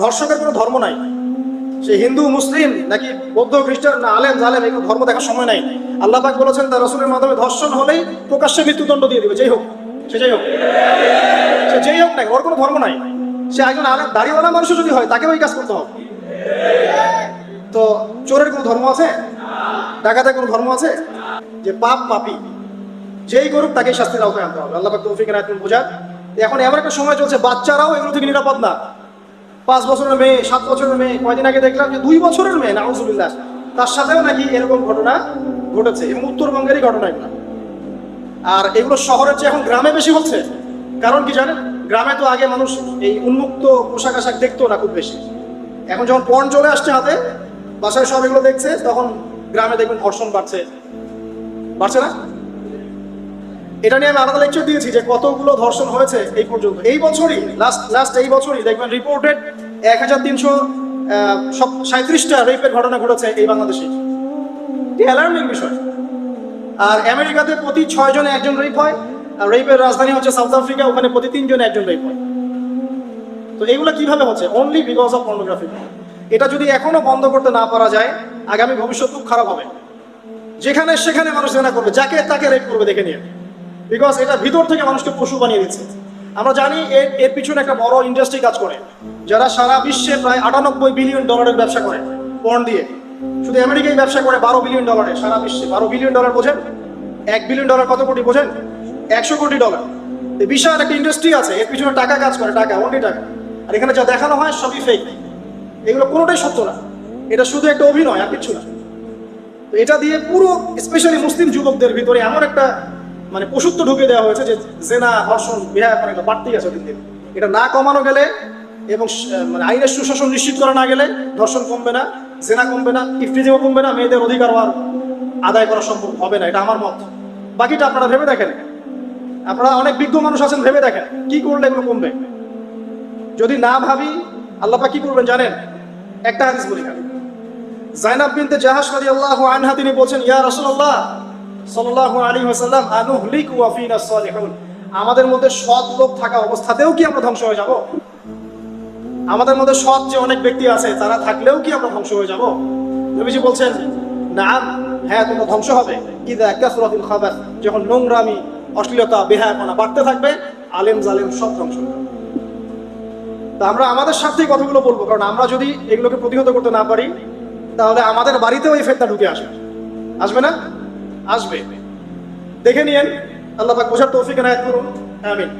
ধর্ষকের কোনো ধর্ম নাই। সে হিন্দু, মুসলিম নাকি বৌদ্ধ, খ্রিস্টান না, আলেম, জালেম, এগুলো ধর্ম দেখার সময় নাই। আল্লাহ পাক বলেছেন, তার রসুলের মাধ্যমে ধর্ষণ হলেই প্রকাশ্যে মৃত্যুদণ্ড দিয়ে দিবে। যেই হোক, সে যেই হোক। সে যেই হোক না ওর কোনো ধর্ম নাই। সে একজন আলেম, দাড়িওয়ালা মানুষও যদি হয়, তাকেও এই কাজ করতে হবে। তো চোরের কোনো ধর্ম আছে? ডাকাতের কোনো ধর্ম আছে? যে পাপ পাপি, যেই করুক তাকে শাস্তির আওতায় আনতে হবে। আল্লাহ পাক তৌফিক রাখুন বোঝার এখন এমন একটা সময় চলছে, বাচ্চারাও এগুলো থেকে নিরাপদ না। পাঁচ বছরের মেয়ে, সাত বছরের মেয়ে, কয়দিন আগে দেখলাম যে দুই বছরের মেয়ে, নাউজুবিল্লাহ। তার সাথেও নাকি এরকম ঘটনা ঘটেছে, এবং উত্তরবঙ্গেরই ঘটনা এগুলো। আর এগুলো শহরের চেয়ে এখন গ্রামে বেশি হচ্ছে। কারণ কি জানেন? গ্রামে তো আগে মানুষ এই উন্মুক্ত পোশাক আশাক দেখতো না খুব বেশি। এখন যখন পণ চলে আসছে হাতে, বাসায় সব এগুলো দেখছে, তখন গ্রামে দেখবেন ধর্ষণ বাড়ছে। বাড়ছে না? এটা নিয়ে আমি আলাদা লেকচার দিয়েছি যে কতগুলো ধর্ষণ হয়েছে এই পর্যন্ত। এই বছরই লাস্ট লাস্ট এই বছরই দেখবেন রিপোর্টেড এক হাজার তিনশো সাঁত্রিশটা রেপের ঘটনা ঘটেছে এই বাংলাদেশে। অ্যালার্মিং বিষয়। আর আমেরিকাতে প্রতি ছয় জনে একজন রেপ হয়, আর রেপের রাজধানী হচ্ছে সাউথ আফ্রিকা ওখানে প্রতি তিনজনে একজন রেপ হয়। তো এগুলো কীভাবে হচ্ছে? অনলি বিকজ অফ পর্নোগ্রাফি এটা যদি এখনও বন্ধ করতে না পারা যায়, আগামী ভবিষ্যৎ খুব খারাপ হবে। যেখানে সেখানে মানুষ জেনা করবে, যাকে তাকে রেপ করবে, দেখে নিয়ে। বিকজ এটা ভিতর থেকে মানুষকে পশু বানিয়ে দিচ্ছে। আমরা জানি এর এর পিছনে একটা বড় ইন্ডাস্ট্রি কাজ করে, যারা সারা বিশ্বে প্রায় আটানব্বই বিলিয়ন ডলারের ব্যবসা করে পণ দিয়ে। শুধু আমেরিকায় ব্যবসা করে বারো বিলিয়ন ডলারে সারা বিশ্বে। বারো বিলিয়ন ডলার বোঝেন? এক বিলিয়ন ডলার কত কোটি বোঝেন? একশো কোটি ডলার এই বিশাল একটা ইন্ডাস্ট্রি আছে, এর পিছনে টাকা কাজ করে, টাকা অনলি টাকা। আর এখানে যা দেখানো হয়, সবই ফেক এগুলো কোনোটাই সত্য না। এটা শুধু একটা অভিনয়, আর কিছু না। তো এটা দিয়ে পুরো স্পেশালি মুসলিম যুবকদের ভিতরে এমন একটা মানে পশুত্ব ঢুকে দেওয়া হয়েছে যে জেনা ধর্ষণ এখন এটা বাড়তেই আছে দিন দিন এটা না কমানো গেলে এবং মানে আইনের সুশাসন নিশ্চিত করা না গেলে ধর্ষণ কমবে না, জেনা কমবে না ইফটিজিও কমবে না, মেয়েদের অধিকার আর আদায় করা সম্ভব হবে না, এটা আমার মত। বাকিটা আপনারা ভেবে দেখেন। আপনারা অনেক বিজ্ঞ মানুষ আছেন, ভেবে দেখেন, কি করলে এগুলো কমবে? যদি না ভাবি আল্লাপা কি করবেন জানেন? একটা হাদিস বলি খালি। জাইনাব বিনতে জাহাজ রাদিয়াল্লাহু আনহা তিনি বলছেন, ইয়া রাসূলুল্লাহ আমাদের মধ্যে সৎ লোক থাকা অবস্থাতেও কি আমরা ধ্বংস হয়ে যাব? আমাদের মধ্যে সৎ যে অনেক ব্যক্তি আছে, তারা থাকলেও কি আমরা ধ্বংস হয়ে যাব? নবীজি বলছেন না হ্যাঁ তোমরা ধ্বংস হবে। ইদা কাসরাতুল খাবার যখন নোংরামি, অশ্লীলতা, বেহায়াপনা বাড়তে থাকবে, আলেম জালেম সব ধ্বংস তা আমরা আমাদের স্বার্থেই কথাগুলো বলব, কারণ আমরা যদি এগুলোকে প্রতিহত করতে না পারি, তাহলে আমাদের বাড়িতেও এই ফেতনা ঢুকে আসবে। আসবে না? আসবে। দেখে নিয়েন আল্লাহ পাক বোঝার তৌফিক এনায়েত করুন আমিন।